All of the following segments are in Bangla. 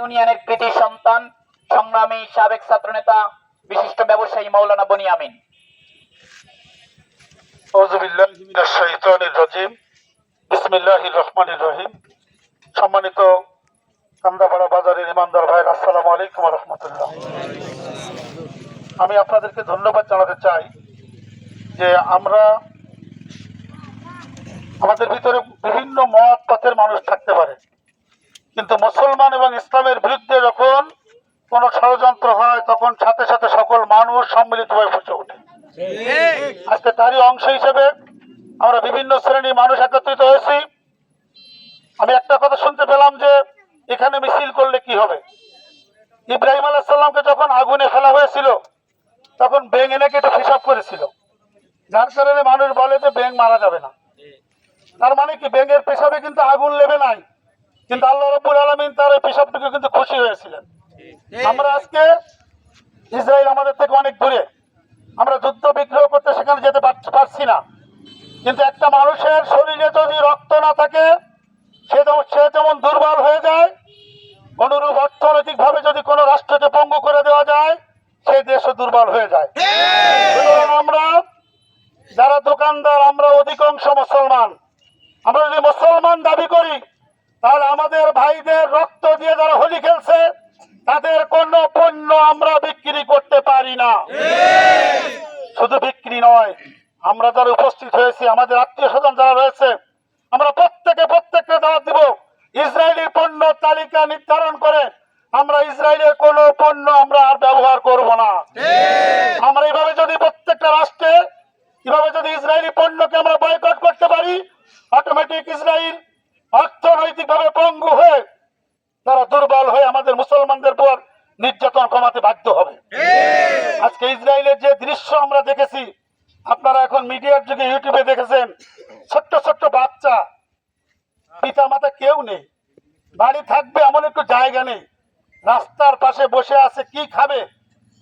ইউনিয়নের কৃতি সন্তান, সংগ্রামী সাবেক ছাত্রনেতা, বিশিষ্ট ব্যবসায়ী বিসমিল্লাহির রহমানির রহিম। সম্মানিত কান্দাপাড়া বাজারের ইমানদার ভাইয়ের, আসসালামু আলাইকুম রাহমাতুল্লাহ। আমি আপনাদেরকে ধন্যবাদ জানাতে চাই যে আমরা আমাদের ভিতরে বিভিন্ন মত পথের মানুষ থাকতে পারে। কিন্তু মুসলমান এবং ইসলামের বিরুদ্ধে যখন কোনো ষড়যন্ত্র হয় তখন সাথে সাথে সকল মানুষ সম্মিলিতভাবে ফুসে ওঠে। আজকে তারই অংশ হিসেবে আমরা বিভিন্ন শ্রেণির মানুষ একত্রিত হয়েছি। আমি একটা কথা শুনতে পেলাম যে এখানে মিছিল করলে কি হবে? ইব্রাহিম আলাহিসাল্লামকে যখন আগুনে ফেলা হয়েছিল তখন ব্যাং এনে কেটে হিসাব করেছিল। যার কারণে মানুষ বলে যে ব্যাং মারা যাবে না। তার মানে কি ব্যাঙের পেশাবে কিন্তু আগুন লেবে নাই। কিন্তু আল্লাহ রব্বুল আলমিন তার ওই পেশাবটুকু কিন্তু খুশি হয়েছিলেন। আমরা আজকে ইসরায়েল আমাদের থেকে অনেক দূরে। আমরা যুদ্ধ বিগ্রহ করতে সেখানে যেতে পার- পারছি না। কিন্তু একটা মানুষের শরীরে যদি রক্ত না থাকে সে যেমন সে যেমন দুর্বল হয়ে যায় অনুরূপ অর্থনৈতিক ভাবে যদি কোনো রাষ্ট্রকে পঙ্গু করে দেওয়া যায় সেই দেশও দুর্বল হয়ে যায়। আমরা যারা দোকানদার আমরা অধিকাংশ মুসলমান। আমরা যদি মুসলমান দাবি করি তাহলে আমাদের ভাইদের রক্ত দিয়ে যারা হোলি খেলছে, তাদের কোনো পণ্য আমরা বিক্রি করতে পারি না। শুধু বিক্রি নয়, আমরা যারা উপস্থিত হয়েছি, আমাদের আত্মীয় স্বজন যারা রয়েছে, আমরা প্রত্যেকে প্রত্যেককে দাওয়াত দিব। ইসরায়েলি পণ্য তালিকা নির্ধারণ করে আমরা ইসরায়েলের কোনো পণ্য আমরা আর ব্যবহার করব না। আমরা এভাবে যদি প্রত্যেকটা রাষ্ট্রে এভাবে যদি ইসরায়েলি পণ্যকে আমরা বয়কট করতে পারি অটোমেটিক ইসরায়েল অর্থনৈতিকভাবে পঙ্গু হয়ে তারা দুর্বল হয়ে আমাদের মুসলমানদের উপর নির্যাতন কমাতে বাধ্য হবে। আজকে ইসরায়েলের যে দৃশ্য আমরা দেখেছি আপনারা এখন মিডিয়ার যুগে ইউটিউবে দেখেছেন ছোট্ট ছোট্ট বাচ্চা পিতা মাতা কেউ নেই বাড়ি থাকবে এমন একটু জায়গা নেই রাস্তার পাশে বসে আছে কি খাবে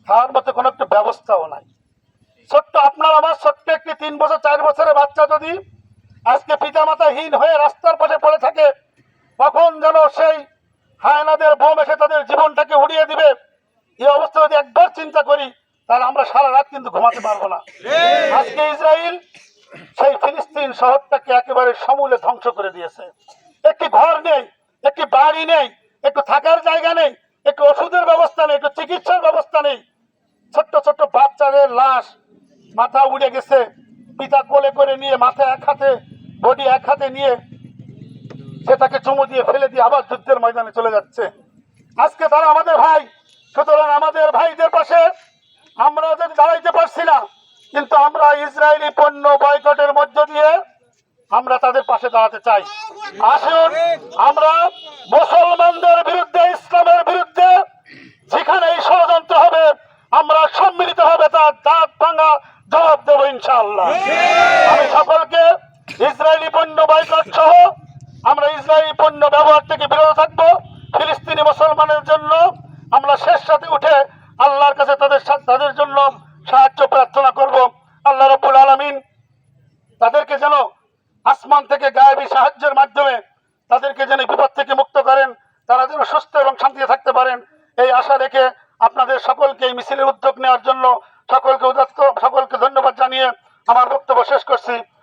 খাওয়ার মতো কোনো একটু ব্যবস্থাও নাই। ছোট্ট আপনার আমার ছোট্ট একটি তিন বছর চার বছরের বাচ্চা যদি আজকে পিতামাতাহীন হয়ে রাস্তার পাশে পড়ে থাকে কখন যেন সেই হায়নাদের বোম এসে তাদের জীবনটাকে উড়িয়ে দিবে। এই অবস্থা যদি একবার চিন্তা করি তাহলে আমরা সারা রাত কিন্তু ঘুমাতে পারব না। আজকে ইসরায়েল সেই ফিলিস্তিন শহরটাকে একেবারে সমূলে ধ্বংস করে দিয়েছে। একটি ঘর নেই একটি বাড়ি নেই একটু থাকার জায়গা নেই একটু ওষুধের ব্যবস্থা নেই একটু চিকিৎসার ব্যবস্থা নেই। ছোট্ট ছোট্ট বাচ্চাদের লাশ মাথা উড়ে গেছে। পিতা কোলে করে নিয়ে মাথায় এক হাতে বডি এক হাতে নিয়ে সে তাকে চুমু দিয়ে ফেলে দিয়ে আবার যুদ্ধের ময়দানে চলে যাচ্ছে। আজকে তারা আমাদের ভাই, সুতরাং আমাদের ভাইদের পাশে আমরা যদি দাঁড়াইতে পারছি না, কিন্তু আমরা ইসরায়েলি পণ্য বয়কটের মধ্য দিয়ে আমরা তাদের পাশে দাঁড়াতে চাই। আসুন, আমরা মুসলমানদের বিরুদ্ধে, ইসলামের বিরুদ্ধে যেখানে এই ষড়যন্ত্র হবে, আমরা সম্মিলিত হবে তার দাঁত ভাঙা জবাব দেবো ইনশাআল্লাহ। আমি সকলকে ইসরায়েলি পণ্য বয়কট সহ আমরা ইসরায়েলি পণ্য ব্যবহার থেকে বিরত থাকব। ফিলিস্তিনি মুসলমানের জন্য আমরা শেষ সাথে উঠে আল্লাহর কাছে তাদের তাদের জন্য সাহায্য প্রার্থনা করব। আল্লাহ রব্বুল আলমিন তাদেরকে যেন আসমান থেকে গায়েবী সাহায্যের মাধ্যমে তাদেরকে যেন বিপদ থেকে মুক্ত করেন। তারা যেন সুস্থ এবং শান্তিতে থাকতে পারেন। এই আশা রেখে আপনাদের সকলকে এই মিছিলের উদ্যোগ নেওয়ার জন্য সকলকে উদাত্ত সকলকে ধন্যবাদ জানিয়ে আমার বক্তব্য শেষ করছি।